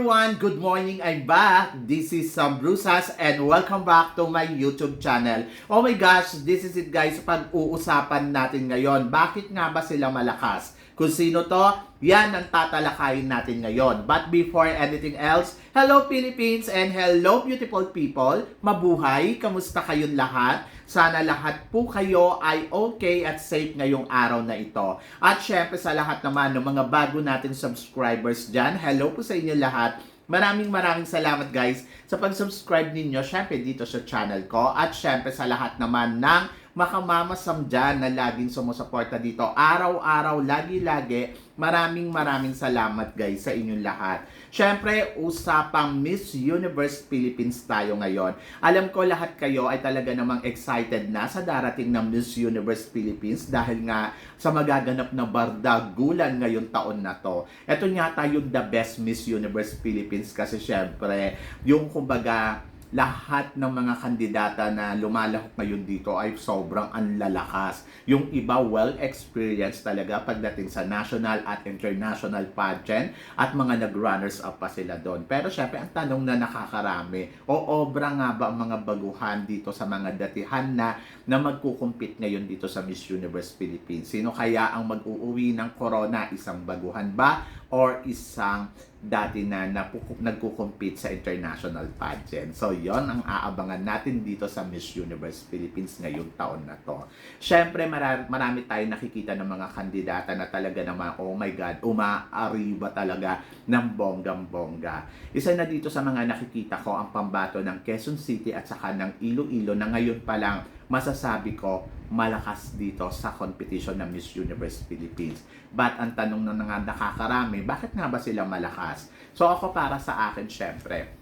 Everyone! Good morning! I'm back! This is Sam Brusas and welcome back to my YouTube channel. Oh my gosh, this is it guys, pag-uusapan natin ngayon. Bakit nga ba sila malakas? Kung sino to, yan ang tatalakayin natin ngayon. But before anything else, hello Philippines and hello beautiful people! Mabuhay! Kamusta kayong lahat? Sana lahat po kayo ay okay at safe ngayong araw na ito. At syempre sa lahat naman ng mga bago nating subscribers dyan, hello po sa inyo lahat. Maraming maraming salamat guys sa pag-subscribe ninyo syempre dito sa channel ko at syempre sa lahat naman ng makamamasam na laging sumusuporta dito. Araw-araw, lagi-lagi, maraming maraming salamat guys sa inyong lahat. Syempre, usapang Miss Universe Philippines tayo ngayon. Alam ko lahat kayo ay talaga namang excited na sa darating ng Miss Universe Philippines dahil nga sa magaganap na bardagulan ngayong taon na to. Ito nga tayo the best Miss Universe Philippines kasi syempre, yung kumbaga lahat ng mga kandidata na lumalahok ngayon dito ay sobrang anlalakas. Yung iba well-experienced talaga pagdating sa national at international pageant at mga nag-runners up pa sila doon. Pero syempre, ang tanong na nakakarami, o obra nga ba ang mga baguhan dito sa mga datihan na na magkukumpit ngayon dito sa Miss Universe Philippines? Sino kaya ang mag-uuwi ng corona? Isang baguhan ba? Or isang dati na nagkukumpit sa international pageant. So, yon ang aabangan natin dito sa Miss Universe Philippines ngayong taon na to. Siyempre, marami, marami tayong nakikita ng mga kandidata na talaga naman, oh my God, umaariba talaga ng bonggang-bongga. Isa na dito sa mga nakikita ko ang pambato ng Quezon City at saka ng Iloilo na ngayon pa lang masasabi ko malakas dito sa competition ng Miss Universe Philippines. But ang tanong na nga nakakarami, bakit nga ba sila malakas? So ako para sa akin, syempre,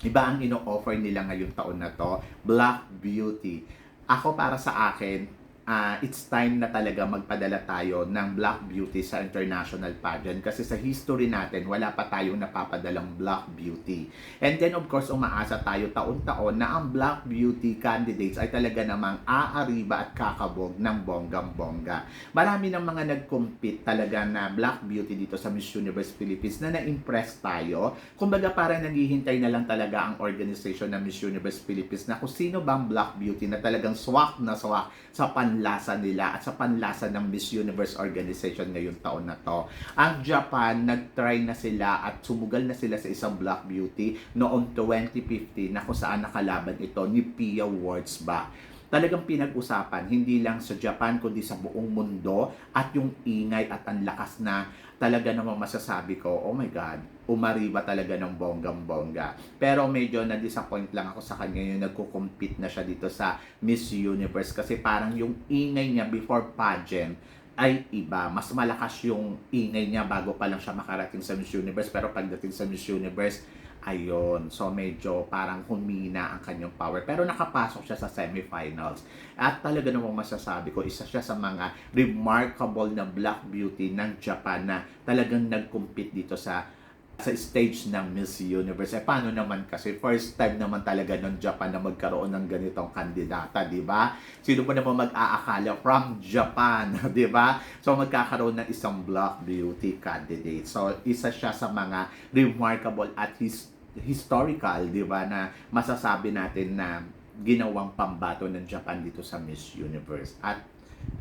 iba ang ino-offer nila ngayong taon na to, Black Beauty. Ako para sa akin, ah, it's time na talaga magpadala tayo ng Black Beauty sa international pageant kasi sa history natin wala pa tayong napapadalang Black Beauty. And then of course umaasa tayo taon-taon na ang Black Beauty candidates ay talaga namang aariba at kakabog ng bonggang-bongga. Marami ng mga nag-compete talaga na Black Beauty dito sa Miss Universe Philippines na na-impress tayo. Kumbaga parang naghihintay na lang talaga ang organization ng Miss Universe Philippines na kung sino bang Black Beauty na talagang swak na swak sa panlasa nila at sa panlasa ng Miss Universe organization ngayong taon na to. Ang Japan, nag-try na sila at sumugal na sila sa isang Black Beauty noong 2015 na kung saan nakalaban ito ni Pia Wurtzbach talagang pinag-usapan, hindi lang sa Japan, kundi sa buong mundo, at yung ingay at ang lakas na talaga namang masasabi ko, oh my God, umariba talaga ng bonggang-bongga. Pero medyo na-disappoint lang ako sa kanya yung nagko-compete na siya dito sa Miss Universe kasi parang yung ingay niya before pageant ay iba. Mas malakas yung ingay niya bago pa lang siya makarating sa Miss Universe. Pero pagdating sa Miss Universe, Ayun. So, medyo parang humina ang kanyang power. Pero nakapasok siya sa semifinals. At talaga namang masasabi ko, isa siya sa mga remarkable na black beauty ng Japan na talagang nag-compete dito sa sa stage ng Miss Universe. Eh, paano naman kasi first time naman talaga ng Japan na magkaroon ng ganitong kandidata, di ba? Sino ba naman mag-aakala from Japan, di ba? So, magkakaroon ng isang Black Beauty candidate. So, isa siya sa mga remarkable at his, historical, di ba, na masasabi natin na ginawang pambato ng Japan dito sa Miss Universe. At,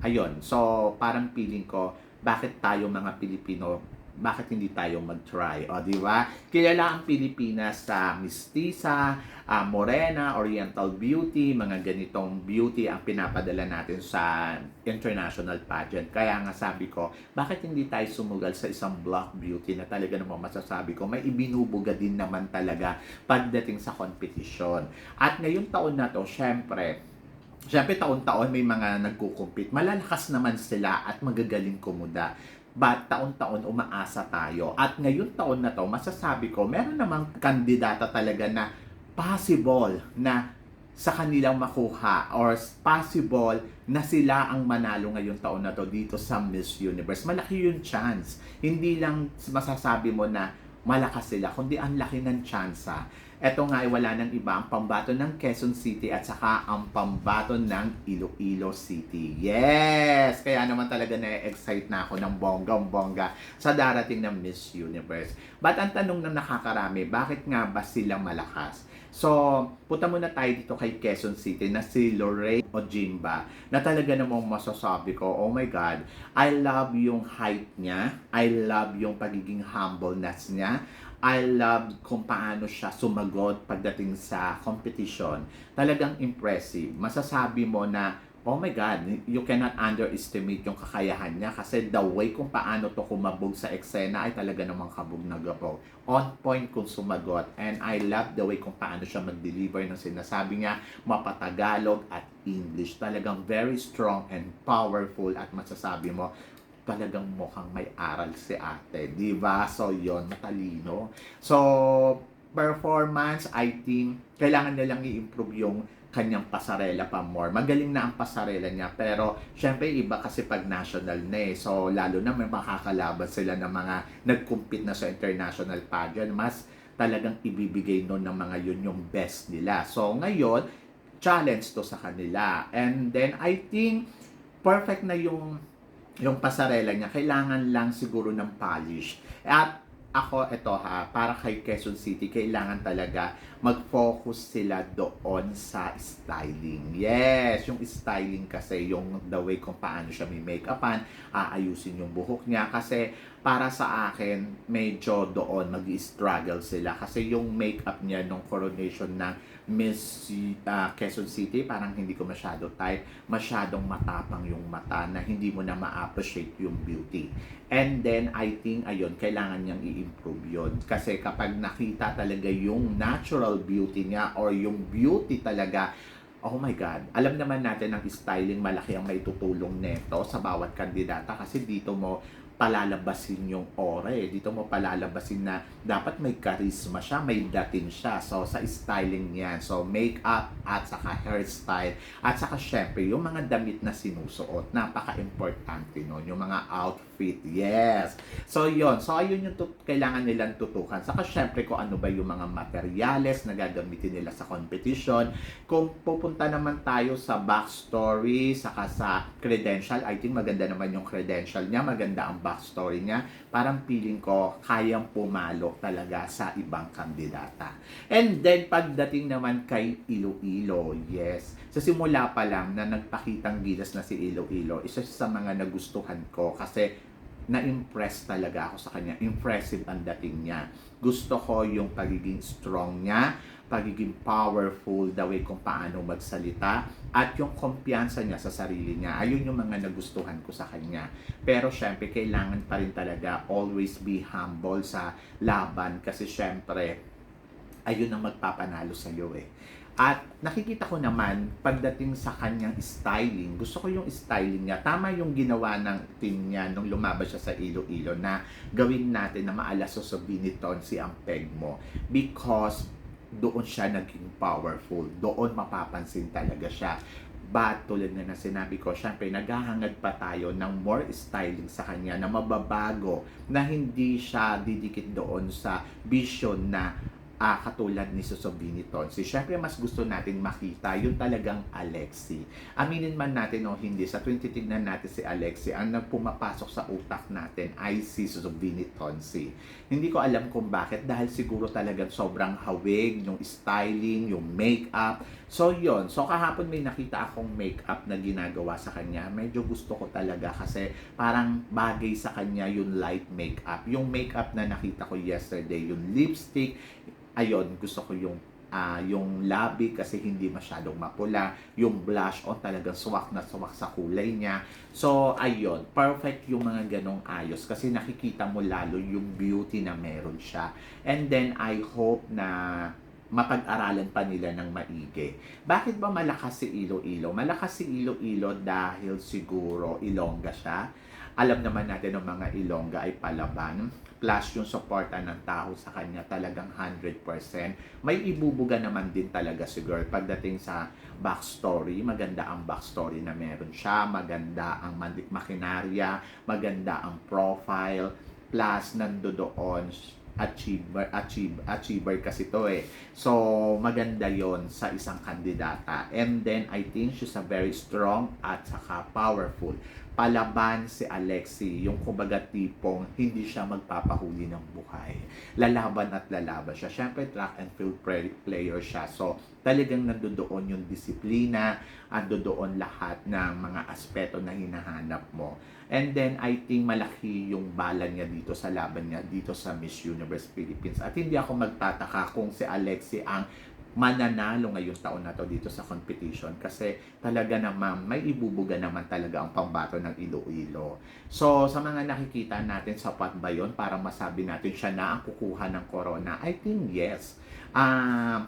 ayun, so, parang feeling ko, bakit tayo mga Pilipino bakit hindi tayo mag-try? O, di ba? Kilala ang Pilipinas sa mistisa, ah, morena, oriental beauty, mga ganitong beauty ang pinapadala natin sa international pageant. Kaya nga sabi ko, bakit hindi tayo sumugal sa isang black beauty na talaga naman masasabi ko, may ibinubuga din naman talaga pagdating sa competition. At ngayong taon na to, syempre, Siyempre, taon-taon may mga nagkukumpit. Malalakas naman sila at magagaling kumuda. But taon-taon umaasa tayo. At ngayon taon na to, masasabi ko, meron namang kandidata talaga na possible na sa kanilang makuha or possible na sila ang manalo ngayong taon na to dito sa Miss Universe. Malaki yung chance. Hindi lang masasabi mo na malakas sila, kundi ang laki ng tsansa. Ito nga ay wala ng iba ang pambato ng Quezon City at saka ang pambato ng Iloilo City. Yes! Kaya naman talaga na-excite na ako ng bonggang-bongga sa darating ng Miss Universe. But ang tanong na nakakarami, bakit nga ba sila malakas? So, punta muna tayo dito kay Quezon City na si Lorraine Ojimba na talaga namang masasabi ko, oh my God, I love yung height niya, I love yung pagiging humbleness niya, I love kung paano siya sumagot pagdating sa competition. Talagang impressive. Masasabi mo na, oh my God, you cannot underestimate yung kakayahan niya kasi the way kung paano to kumabog sa eksena ay talaga namang kabog na gapo. On point kung sumagot. And I love the way kung paano siya mag-deliver ng sinasabi niya, mapatagalog at English. Talagang very strong and powerful at masasabi mo, talagang mukhang may aral si ate. Di ba? So, yon matalino. So, performance, I think, kailangan nilang i-improve yung kanyang pasarela pa more. Magaling na ang pasarela niya, pero syempre iba kasi pag national na eh. So, lalo na may makakalaban sila ng mga nag-compete na sa international pageant. Mas talagang ibibigay nun ng mga yun yung best nila. So, ngayon, challenge to sa kanila. And then, I think, perfect na yung yung pasarela niya, kailangan lang siguro ng polish. At ako, ito ha, para kay Quezon City, kailangan talaga mag-focus sila doon sa styling. Yes, yung styling kasi, yung the way kung paano siya may make-upan, aayusin yung buhok niya. Kasi para sa akin, medyo doon mag-struggle sila. Kasi yung make-up niya nung coronation ng Miss uh, Quezon City, parang hindi ko masyado type. Masyadong matapang yung mata na hindi mo na ma-appreciate yung beauty. And then, I think, ayun, kailangan niyang i-improve yun. Kasi kapag nakita talaga yung natural beauty niya or yung beauty talaga, oh my God, alam naman natin ang styling malaki ang may tutulong neto sa bawat kandidata kasi dito mo palalabasin yung aura eh. Dito mo palalabasin na dapat may charisma siya, may dating siya. So, sa styling niyan. So, makeup at saka hairstyle. At saka, syempre, yung mga damit na sinusuot. Napaka-importante nun. Yung mga outfit. Yes. So, yon So, ayun yung tut- kailangan nilang tutukan. Saka, syempre, kung ano ba yung mga materyales na gagamitin nila sa competition. Kung pupunta naman tayo sa backstory, saka sa credential, I think maganda naman yung credential niya. Maganda ang backstory niya, parang feeling ko kayang pumalo talaga sa ibang kandidata. And then pagdating naman kay Iloilo, yes, sa simula pa lang na nagpakitang gilas na si Iloilo, isa sa mga nagustuhan ko kasi na-impress talaga ako sa kanya. Impressive ang dating niya. Gusto ko yung pagiging strong niya, pagiging powerful, the way kung paano magsalita, at yung kumpiyansa niya sa sarili niya. Ayun yung mga nagustuhan ko sa kanya. Pero syempre, kailangan pa rin talaga always be humble sa laban kasi syempre, ayun ang magpapanalo sa iyo eh. At nakikita ko naman, pagdating sa kanyang styling, gusto ko yung styling niya. Tama yung ginawa ng team niya nung lumabas siya sa Iloilo na gawin natin na maalaso sa biniton si ang peg mo. Because doon siya naging powerful. Doon mapapansin talaga siya. But tulad na na sinabi ko, syempre naghahangad pa tayo ng more styling sa kanya na mababago na hindi siya didikit doon sa vision na ah, katulad ni Suso Binitonsi. Siyempre, mas gusto natin makita yung talagang Alexi. Aminin man natin o hindi, sa tuwing titignan natin si Alexi, ang nagpumapasok sa utak natin ay si Suso Binitonsi. Hindi ko alam kung bakit, dahil siguro talagang sobrang hawig, yung styling, yung makeup. So, yon So, kahapon may nakita akong makeup na ginagawa sa kanya. Medyo gusto ko talaga kasi parang bagay sa kanya yung light makeup. Yung makeup na nakita ko yesterday, yung lipstick, ayun, gusto ko yung ah, yung labi kasi hindi masyadong mapula. Yung blush on talagang swak na swak sa kulay niya. So, ayun, perfect yung mga ganong ayos kasi nakikita mo lalo yung beauty na meron siya. And then, I hope na mapag-aralan pa nila ng maigi. Bakit ba malakas si Iloilo? Malakas si Iloilo dahil siguro Ilongga siya. Alam naman natin ng mga Ilongga ay palaban. Plus yung suporta ng tao sa kanya talagang 100%. May ibubuga naman din talaga si girl pagdating sa backstory. Maganda ang backstory na meron siya. Maganda ang makinarya. Maganda ang profile. Plus nando doon achiever, achieve, achiever kasi to eh. So, maganda yon sa isang kandidata. And then, I think she's a very strong at saka powerful. Palaban si Alexi, yung kumbaga tipong hindi siya magpapahuli ng buhay. Lalaban at lalaban siya. Siyempre, track and field play- player siya. So, talagang nandoon yung disiplina, andoon lahat ng mga aspeto na hinahanap mo. And then, I think malaki yung bala niya dito sa laban niya dito sa Miss Universe Philippines. At hindi ako magtataka kung si Alexi ang mananalo ngayong taon na to dito sa competition kasi talaga naman may ibubuga naman talaga ang pambato ng Iloilo. So sa mga nakikita natin sapat ba yun para masabi natin siya na ang kukuha ng corona? I think yes. Ah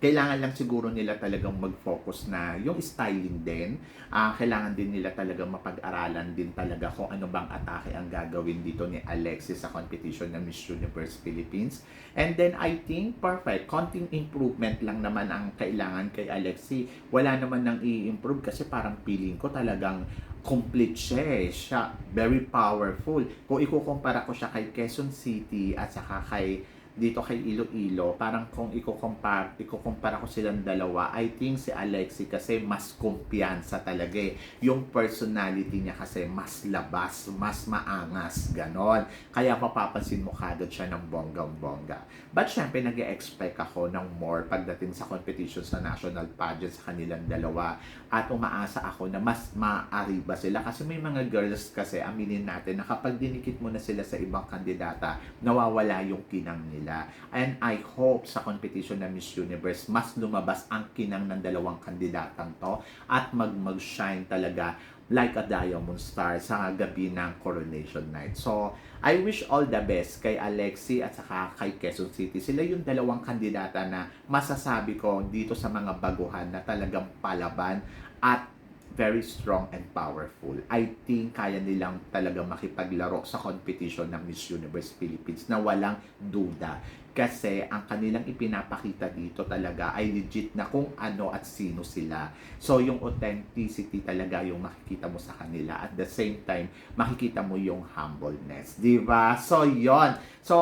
kailangan lang siguro nila talagang mag-focus na yung styling din. Ah, kailangan din nila talagang mapag-aralan din talaga kung ano bang atake ang gagawin dito ni Alexis sa competition ng Miss Universe Philippines. And then I think perfect. Konting improvement lang naman ang kailangan kay Alexi. Wala naman nang i-improve kasi parang feeling ko talagang complete siya eh. Siya very powerful. Kung ikukumpara ko siya kay Quezon City at saka kay dito kay Iloilo, parang kung ikukumpara, ikukumpara ko silang dalawa, I think si Alexi kasi mas kumpiyansa talaga eh. Yung personality niya kasi mas labas, mas maangas, ganon. Kaya mapapansin mo kagad siya ng bonggang-bongga. But syempre, nag expect ako ng more pagdating sa competition sa national pageant sa kanilang dalawa. At umaasa ako na mas maariba sila. Kasi may mga girls kasi, aminin natin, na kapag dinikit mo na sila sa ibang kandidata, nawawala yung kinang nila. And I hope sa competition ng Miss Universe, mas lumabas ang kinang ng dalawang kandidatang to at mag mag-shine talaga like a diamond star sa gabi ng coronation night. So, I wish all the best kay Alexi at saka kay Quezon City. Sila yung dalawang kandidata na masasabi ko dito sa mga baguhan na talagang palaban at very strong and powerful. I think kaya nilang talaga makipaglaro sa competition ng Miss Universe Philippines na walang duda. Kasi ang kanilang ipinapakita dito talaga ay legit na kung ano at sino sila. So yung authenticity talaga yung makikita mo sa kanila. At the same time, makikita mo yung humbleness. Di ba? So yon So,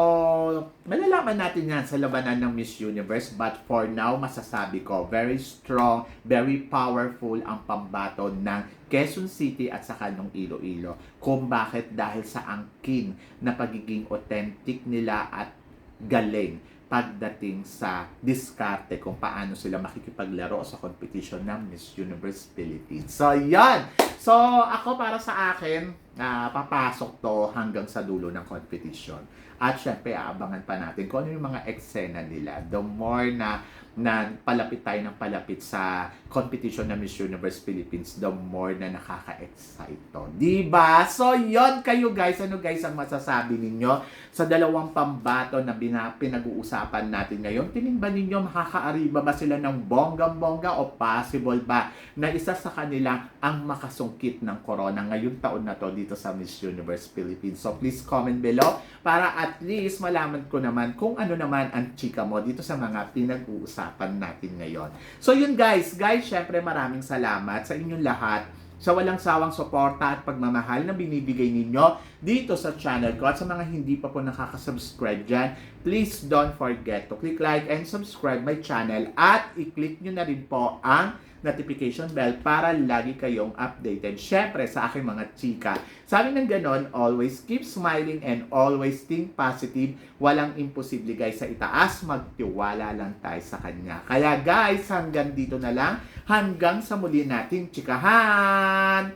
malalaman natin yan sa labanan ng Miss Universe. But for now, masasabi ko, very strong, very powerful ang pambato ng Quezon City at saka ng Iloilo. Kung bakit dahil sa angkin na pagiging authentic nila at galing pagdating sa diskarte kung paano sila makikipaglaro sa competition ng Miss Universe Philippines. So, yan! So, ako para sa akin, na papasok to hanggang sa dulo ng competition. At syempre, aabangan pa natin kung ano yung mga eksena nila. The more na, na palapit tayo ng palapit sa competition ng Miss Universe Philippines, the more na nakaka-excite to. Diba? So, yon kayo guys. Ano guys ang masasabi ninyo sa dalawang pambato na pinag-uusapan natin ngayon? Tingin ba ninyo makakaariba ba sila ng bonggang-bongga o possible ba na isa sa kanila ang makasungkit ng corona ngayong taon na to dito sa Miss Universe Philippines? So, please comment below para at least malaman ko naman kung ano naman ang chika mo dito sa mga pinag-uusapan natin ngayon. So, yun guys. Guys, syempre maraming salamat sa inyong lahat sa walang sawang suporta at pagmamahal na binibigay ninyo dito sa channel ko. At sa mga hindi pa po nakakasubscribe dyan, please don't forget to click like and subscribe my channel at i-click nyo na rin po ang notification bell para lagi kayong updated. Syempre sa aking mga chika. Sabi ng ganon, always keep smiling and always think positive. Walang imposible guys sa itaas. Magtiwala lang tayo sa kanya. Kaya guys, hanggang dito na lang. Hanggang sa muli nating chikahan.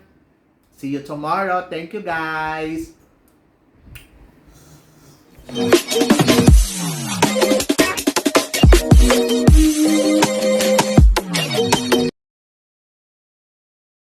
See you tomorrow. Thank you guys.